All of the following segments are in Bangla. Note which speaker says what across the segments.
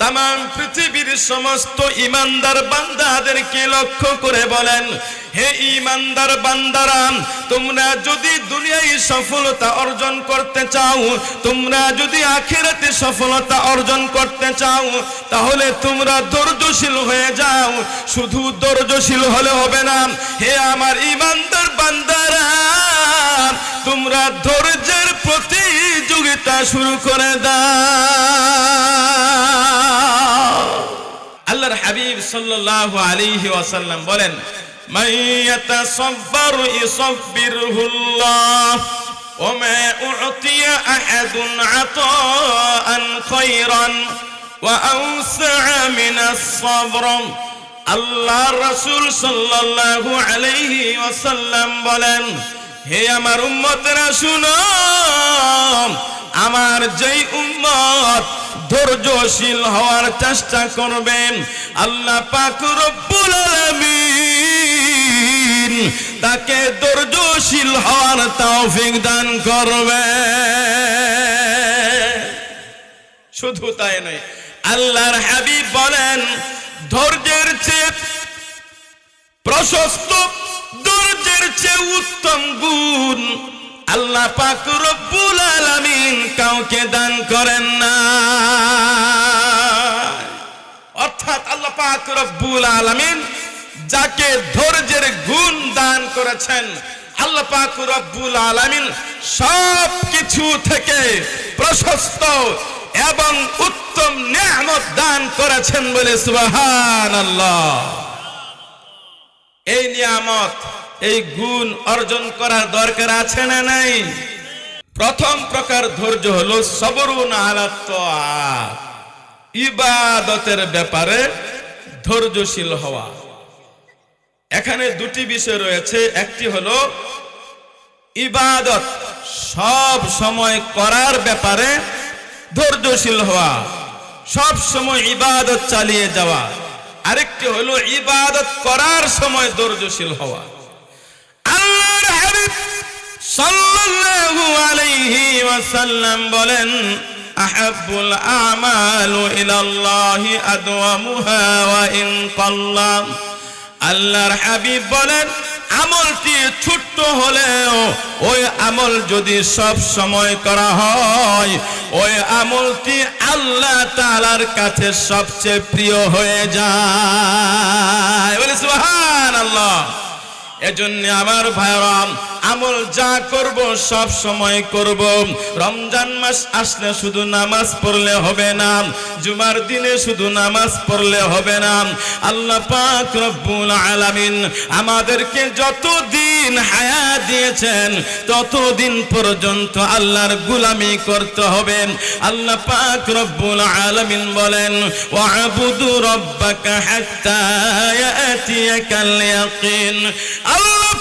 Speaker 1: তাম পৃথিবীর সমস্ত ইমানদার বান্দাদেরকে লক্ষ্য করে বলেন, হে ইমানদার বান্দারা, তোমরা যদি দুনিয়ায় সফলতা অর্জন করতে চাও, তোমরা যদি আখেরাতে সফলতা অর্জন করতে চাও, তাহলে তোমরা ধৈর্যশীল হয়ে যাও। শুধু ধৈর্যশীল হলে হবে না, হে আমার ইমানদার বান্দারা, তোমরা ধৈর্যের প্রতিযোগিতা শুরু করে দাও। আল্লাহর হাবিব সাল্লাল্লাহু আলাইহি ওয়াসাল্লাম বলেন মাইয়াতাসাব্বার ইসাব্বিরহুল্লাহ ওমা উতিয়া আহাদুন আতাআন খায়রান, ওয়া আউসআ মিনাস সাবর. আল্লাহ রাসূল সাল্লাল্লাহু আলাইহি ওয়াসাল্লাম বলেন, হে আমার উম্মতরা, শুনো আমার যেই উম্মত ধৈর্যশীল হওয়ার চেষ্টা করবেন, আল্লাহ পাক রব্বুল আলামিন তাকে ধৈর্যশীল হওয়ার তৌফিক দান করবে। শুধু তাই নয়, আল্লাহর হাবিব বলেন, ধৈর্যের চেয়ে প্রশস্ত, ধৈর্যের চেয়ে উত্তম গুণ আল্লাহ পাক রব্বুল আলামিন কাউকে দান করেন না। অর্থাৎ আল্লাহ পাক রব্বুল আলামিন যাকে ধৈর্যের গুণ দান করেছেন, আল্লাহ পাক রব্বুল আলামিন সব কিছু থেকে প্রশস্ত এবং উত্তম নিয়ামত দান করেছেন বলে সুবহান আল্লাহ এই নিয়ামত এই গুণ অর্জন করার দরকার আছে না নাই? প্রথম প্রকার ধৈর্য হলো সবরুন আলাত ইবাদতের ব্যাপারে ধৈর্যশীল হওয়া। এখানে দুটি বিষয় রয়েছে। একটি হলো ইবাদত সব সময় করার ব্যাপারে ধৈর্যশীল হওয়া, সব সময় ইবাদত চালিয়ে যাওয়া। আরেকটি হলো ইবাদত করার সময় ধৈর্যশীল হওয়া। সাল্লাল্লাহু আলাইহি ওয়াসাল্লাম বলেন, আহাব্বুল আমালু ইলাল্লাহি আদওয়ামুহা ওয়া ইন কাল্লাম আল্লাহর হাবিব বলেন, আমলটি ছোট্ট হলেও ওই আমল যদি সব সময় করা হয়, ওই আমলটি আল্লাহ তাআলার কাছে সবচেয়ে প্রিয় হয়ে যায়। বলে, সুবহানাল্লাহ। এজন্য আমার ভাইরাম আমল যা করব, সব সময় করব। রমজান মাস আসলে শুধু নামাজ পড়লে হবে না, জুমার দিনে শুধু নামাজ পড়লে হবে না। আল্লাহ পাক রব্বুল আলামিন আমাদেরকে যতদিন হায়াত দিয়েছেন, ততদিন পর্যন্ত আল্লাহর গুলামি করতে হবে। আল্লাহ পাক রব্বুল আলামিন বলেন, ওয়াবুদু রাব্বাকা হাত্তা ইয়াতিয়াকাল ইয়াকিন। আল্লাহ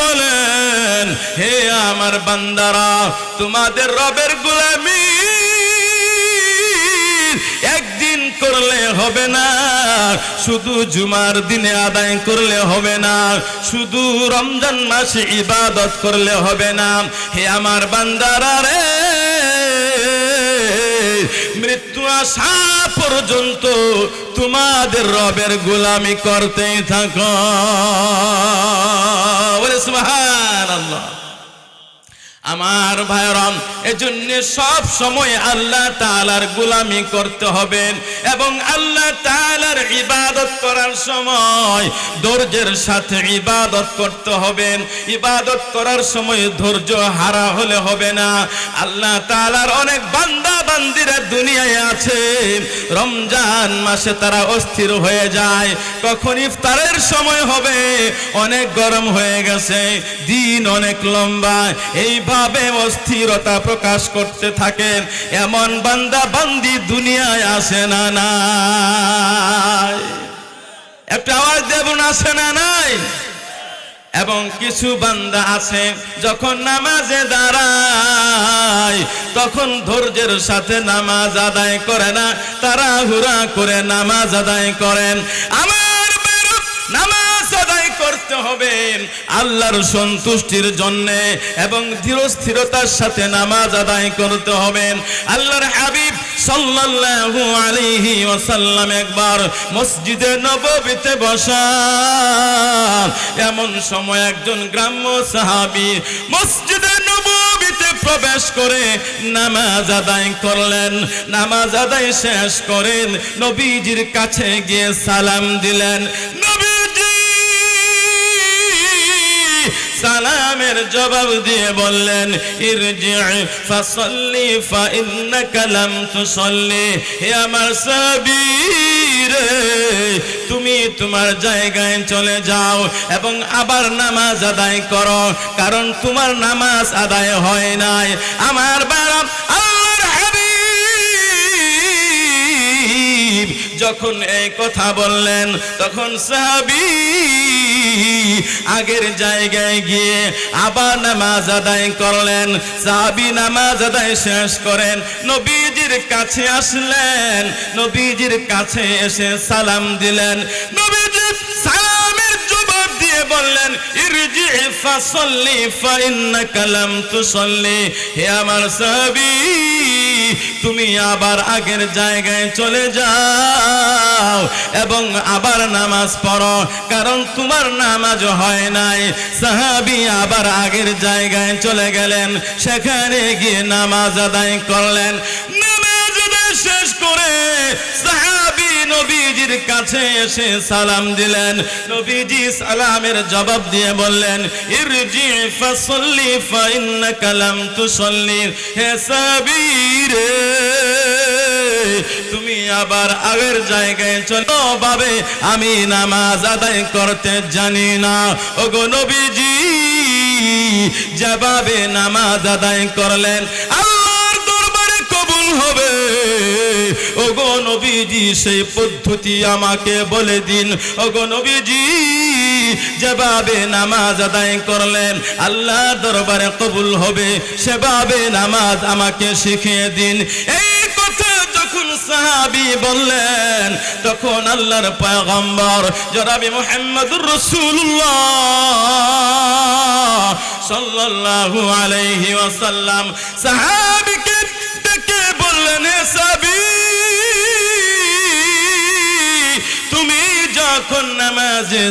Speaker 1: বলেন, হে আমার বান্দারা, তোমাদের রবের গোলামি। একদিন করলে হবে না, শুধু জুমার দিনে আদায় করলে হবে না, শুধু রমজান মাসে ইবাদত করলে হবে না। হে আমার বান্দারা রে, মৃত্যু আসা পর্যন্ত তোমাদের রবের গোলামি করতেই থাকো। আমার ভাইরাম এজন্য সব সময় আল্লাহ তাআলার গোলামি করতে হবে এবং আল্লাহ তাআলার ইবাদত করার সময় ধৈর্যের সাথে ইবাদত করতে হবে। ইবাদত করার সময় ধৈর্য হারা হলে হবে না। আল্লাহ তাআলার অনেক বান্দা বান্দিরা দুনিয়ায় আছে রমজান মাসে তারা অস্থির হয়ে যায়। কখন ইফতারের সময় হবে? অনেক গরম হয়ে গেছে। দিন অনেক লম্বা। এইভাবে অস্থিরতা প্রকাশ করতে থাকেন। এমন বান্দা বান্দি দুনিয়ায় আসে না, নাই। একটা আওয়াজ দেবন আসে না, নাই? এবং কিছু বান্দা আছে, যখন নামাজে দাঁড়ায়, তখন ধৈর্যের সাথে নামাজ আদায় করে না, তারা হুরা করে নামাজ আদায় করেন। আমার হবে আল্লাহর সন্তুষ্টির জন্য এবং ধীর স্থিরতার সাথে নামাজ আদায় করতে আল্লাহর হাবিব সাল্লাল্লাহু আলাইহি ওয়াসাল্লাম একবার মসজিদে নববীতে বসা এমন সময় একজন গ্রাম্য সাহাবী মসজিদে নববীতে প্রবেশ করে নামাজ আদায় করলেন। নামাজ আদায় শেষ করেন, নবীজির কাছে গিয়ে সালাম দিলেন। সালামের জবাব দিয়ে বললেন ইরজি ফাসাল্লি ফা হে আমার সাবির, তুমি তোমার জায়গায় চলে যাও এবং আবার নামাজ আদায় করো, কারণ তোমার নামাজ আদায় হয় নাই। আমার বারাম যখন এই কথা বললেন, তখন সাহাবী আগের জায়গায় গিয়ে আবার নামাজ আদায় করলেন, সাহাবি নামাজ আদায় শেষ করেন, নবীজির কাছে আসলেন, নবীজির কাছে এসে সালাম দিলেন, নবীজি সালামের জবাব দিয়ে বললেন, ইরজি ফাসাল্লি ফা ইন্নাকা লাম তুসাল্লি, হে আমার সাহাবী তুমি আবার আগের জায়গায় চলে যাও এবং আবার নামাজ পড়ো, কারণ তোমার নামাজ হয় নাই। সাহাবি আবার আগের জায়গায় চলে গেলেন, সেখানে গিয়ে নামাজ আদায় করলেন। নবীজির কাছে এসে সালাম দিলেন। নবীজি সালামের জবাব দিয়ে বললেন, ইরজি ফাসাল্লি ফা ইন্নাকা লাম তুসাল্লি। হে সাবির, তুমি আবার আগের জায়গায় চলো। বাবে, আমি নামাজ আদায় করতে জানি না। ওগো নবীজি জবাবে নামাজ আদায় করলেন ওগো সেই পদ্ধতি আমাকে বলে দিন। যেভাবে নামাজ আদায় করলেন আল্লাহ দরবারে কবুল হবে, সেভাবে নামাজ আমাকে শিখিয়ে দিন। এই কথা যখন সাহাবি বললেন, তখন আল্লাহর পয়গম্বর জনাবি মুহাম্মদুর রাসূলুল্লাহ সাল্লাল্লাহু আলাইহি ওয়াসাল্লাম সাহাবীকে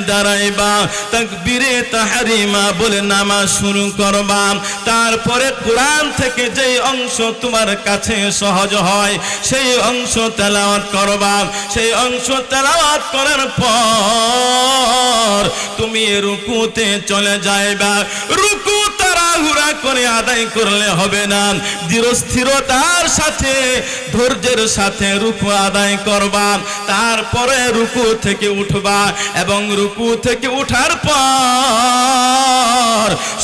Speaker 1: দাঁড়াইবা। তাকবীরে তাহারিমা বলে নামাজ শুরু করবা। তারপরে কোরআন থেকে যেই অংশ তোমার কাছে সহজ হয়, সেই অংশ তেলাওয়াত করবা। সেই অংশ তেলাওয়াত করার পর তুমি রুকুতে চলে যাইবা। রুকু তাড়াহুড়া করে আদায় করলে হবে না। দৃঢ়স্থিরতার সাথে, ধৈর্যের সাথে রুকু আদায় করবা। তারপরে রুকু থেকে উঠবা এবং রুকু থেকে উঠার পর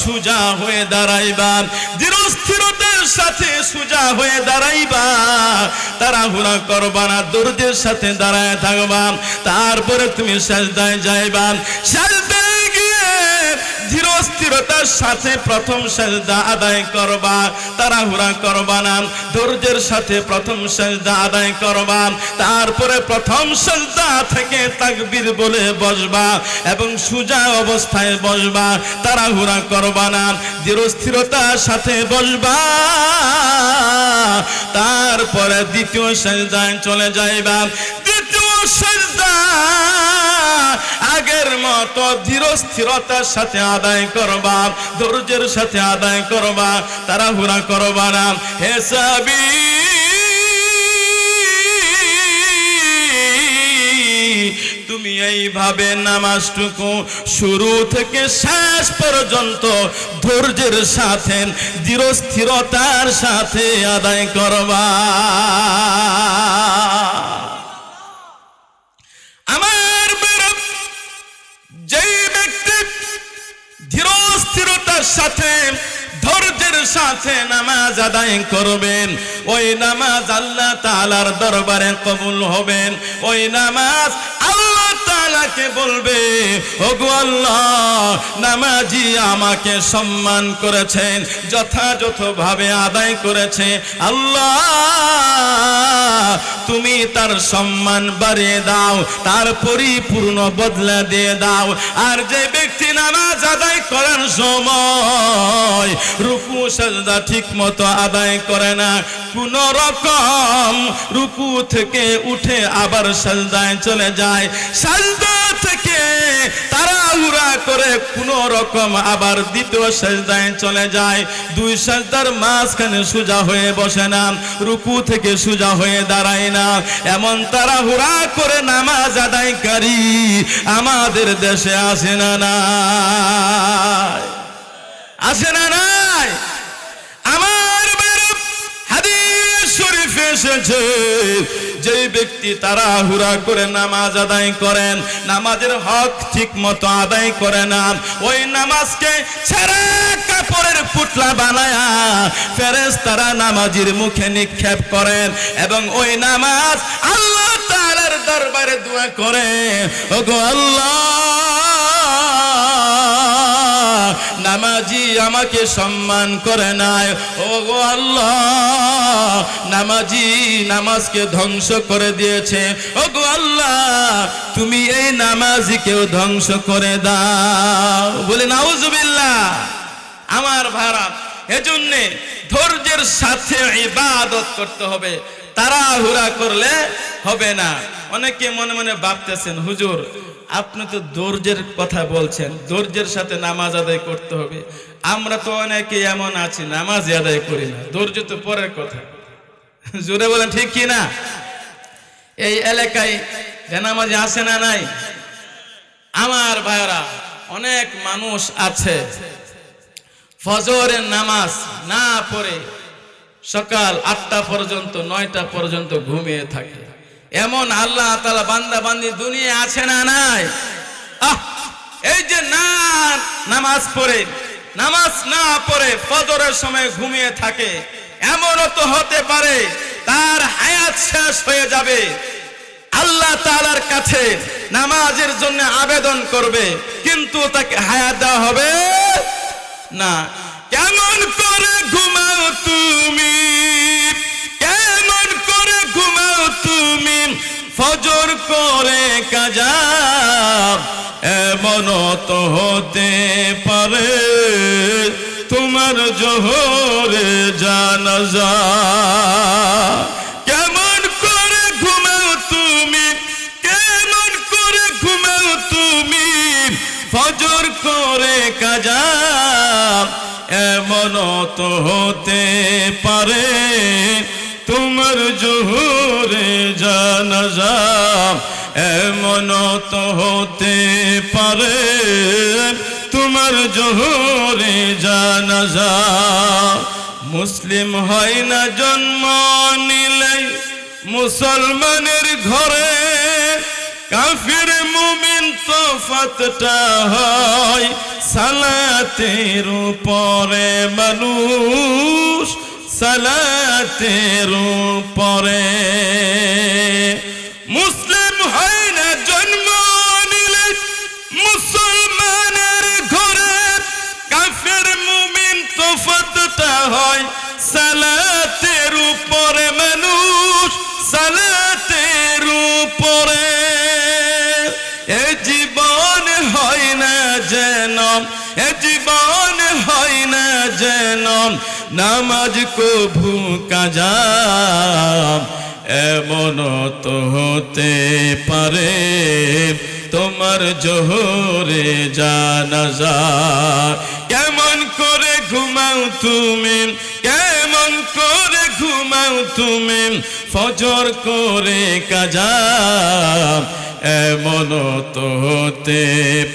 Speaker 1: সুজা হয়ে দাঁড়াইবা। দৃঢ়স্থিরতার সাথে সুজা হয়ে দাঁড়াইবা। তাড়াহুড়া করবা না, ধৈর্যের সাথে দাঁড়ায় থাকবা। তারপরে তুমি সাজদায় যাইবা। সাজদায় ধীর স্থিরতার সাথে প্রথম আদায় তাড়াহুড়া ধৈর্যের সাথে প্রথম আদায় তারপরে প্রথম সেজদা থেকে তাকবীর বলে বসবা এবং সুজা অবস্থায় বসবা, তাড়াহুড়া করবা না ধীর স্থিরতার সাথে বসবা, তারপরে দ্বিতীয় সেজদায় চলে যাইবা আগের মতো ধীর স্থিরতার সাথে আদায় করবা, ধৈর্যের সাথে আদায় করবা, তাড়াহুড়া করবা না। হে সাবি, তুমি এইভাবে নামাজটুকু শুরু থেকে শেষ পর্যন্ত ধৈর্যের সাথে দৃঢ় স্থিরতার সাথে আদায় করবা। আমার সাথে, ধৈর্যের সাথে নামাজ আদায় করবেন। ওই নামাজ আল্লাহ তাআলার দরবারে কবুল হবেন। ওই নামাজ আল্লাহ তাআলা বলবে, ওগো আল্লাহ, নামাজি আমাকে সম্মান করেছেন, যথাযথভাবে আদায় করেছে। আল্লাহ, তুমি তার সম্মান বাড়িয়ে দাও, তার পরিপূর্ণ বদলা দিয়ে দাও। আর যে ব্যক্তি নামাজ আদায় করার সময় রুকু, সাজদা ঠিক মতো আদায় করে না, কোন রকম রুকু থেকে উঠে আবার সাজদায় চলে যায়। সাজদা থেকে তাড়াহুড়া করে কোন রকম আবার দ্বিতীয় সাজদায় চলে যায়। দুই সাজদার মাঝখানে সোজা হয়ে বসে না, রুকু থেকে সোজা হয়ে দাঁড়ায় না। এমন তাড়াহুড়া করে নামাজ আদায়কারী আমাদের দেশে আসে না না আসে না নাই। এসেছে। যে ব্যক্তি তাড়াহুড়া করে নামাজ আদায় করেন, নামাজের হক ঠিক মতো আদায় করে না, ওই নামাজকে ছেড়া কাপড়ের পুটলা বানায়া ফেরেস তারা নামাজির মুখে নিক্ষেপ করেন এবং ওই নামাজ আল্লাহ তাআলার দরবারে দোয়া করে ওগো আল্লাহ! নামাজি আমাকে সম্মান করে নাই। ও গো আল্লাহ, নামাজি নামাজকে ধ্বংস করে দিয়েছে। ও গো আল্লাহ, তুমি এই নামাজিকেও ধ্বংস করে দাও। বলে, নাউজুবিল্লাহ, আমার ভাড়া, এজন্যে ধৈর্যের সাথে ইবাদত করতে হবে। তারা তাড়াহুড়া করলে হবে না। অনেকে মনে মনে ভাবতেছেন, হুজুর আপনি তো ধৈর্যের কথা বলছেন, ধৈর্যের সাথে নামাজ আদায় করতে হবে। আমরা তো অনেকে এমন আছি নামাজ আদায় করি না, ধৈর্য তো পরের কথা। জোরে বলেন, ঠিক কি না? এই এলাকায় নামাজে আছে না নাই? আমার ভাইরা অনেক মানুষ আছে। ফজরের নামাজ না পড়ে সকাল আটটা পর্যন্ত, নয়টা পর্যন্ত ঘুমিয়ে থাকে। এমন আল্লাহ তালা বান্দা বান্দি দুনিয়া আছে না নাই? আহ, এই যে না, নামাজ পড়ে, নামাজ না পড়ে ফজরের সময় ঘুমিয়ে থাকে, এমনও তো হতে পারে তার হায়াত শেষ হয়ে যাবে। আল্লাহ তালার কাছে নামাজের জন্য আবেদন করবে, কিন্তু তাকে হায়াত দেওয়া হবে না। কেমন করে ঘুমাও তুমি? ফজর করে কাজা এমন তো হতে পারে। তোমার জোহরে জানাজা। কেমন করে ঘুমাও তুমি? কেমন করে ঘুমাও তুমি? ফজর করে কাজা এমন তো হতে পারে। তোমার জোহরে জানাজা এমন তো হতে পারে। তোমার জোহরে জানাজা মুসলিম হয় না জন্ম নিলে মুসলমানের ঘরে। কাফির মুমিন তফাতটা হয় সালাতের উপরে মানুষ। সালাতের পরে। মুসলিম হয় না জন্ম নিলে মুসলমানের ঘরে কাফের মুমিন তোফতটা হয় সালাতের নামাজ কভু কাজা এমন তো হতে পারে, তোমার জোহরে জানাজা। কেমন করে ঘুমাও তুমি, কেমন করে ঘুমাও তুমি, ফজর করে কাজা এমন তো হতে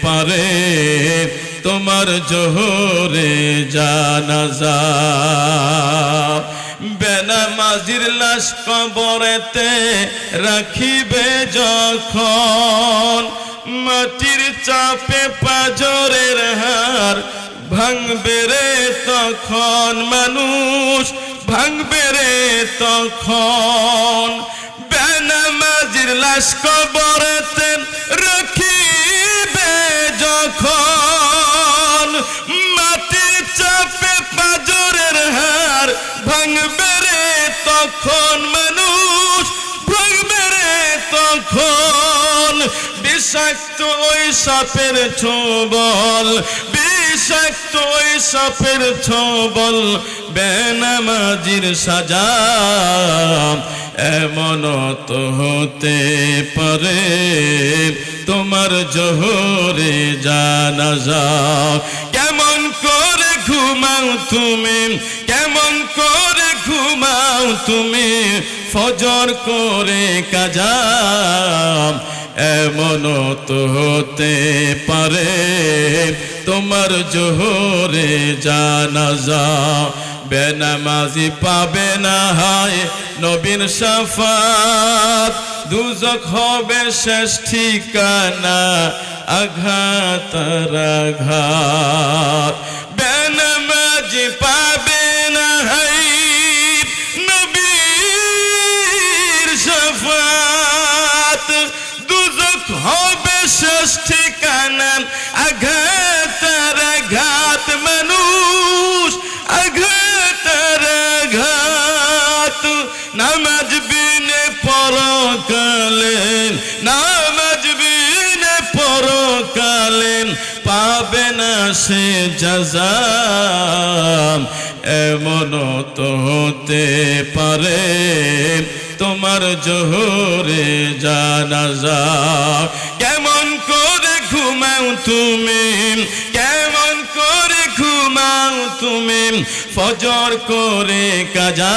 Speaker 1: পারে তোমার জোহরে জানাজা। বেনামাজির লাশ কবরেতে রাখিবে যখন। মাটির চাপে পাজরের হার ভাঙবে রে তখন। মানুষ ভাঙবে রে তখন। বেনামাজির লাশ কবরেতে তখন মানুষ ভ্রগ মেরে তখন বিষাক্ত ওই সাপের ছোবল, বিষাক্ত ওই সাপের ছোবল বেনামাজির সাজা এমন তো হতে পারে। তোমার জোহরে জানা যাও কেমন করে ঘুমাও তুমি, কেমন করে ঘুমাও তুমি, ফজর করে কাজা। এমন তো হতে পারে, তোমার জোহরে জানা যাও বেনামাজি পাবে না হয় নবীন সাফাত। দুজক হবে শেষ ঠিকানা, আঘাত আঘাত। বেনামাজি পাবে নামাজ পরকালেন পাবে না সে যাজা এমন তো হতে পারে, তোমার জোহরে জানা যা কেমন করে ঘুমাও তুমি, কেমন ঘুমাও তুমি, ফজর করে কাজা।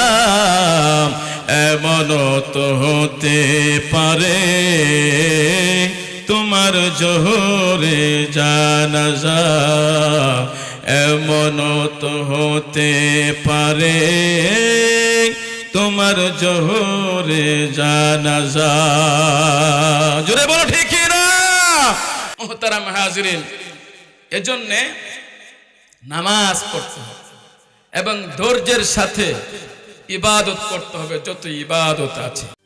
Speaker 1: এমন তো হতে পারে, তোমার জোহরে জানাজা। এমন তো হতে পারে, তোমার জোহরে জানা যা জোরে বলো, ঠিক না? মোহতারাম এজন্যে নামাজ পড়তে হবে। এবং ধৈর্যের সাথে ইবাদত করতে হবে যত ইবাদত আছে।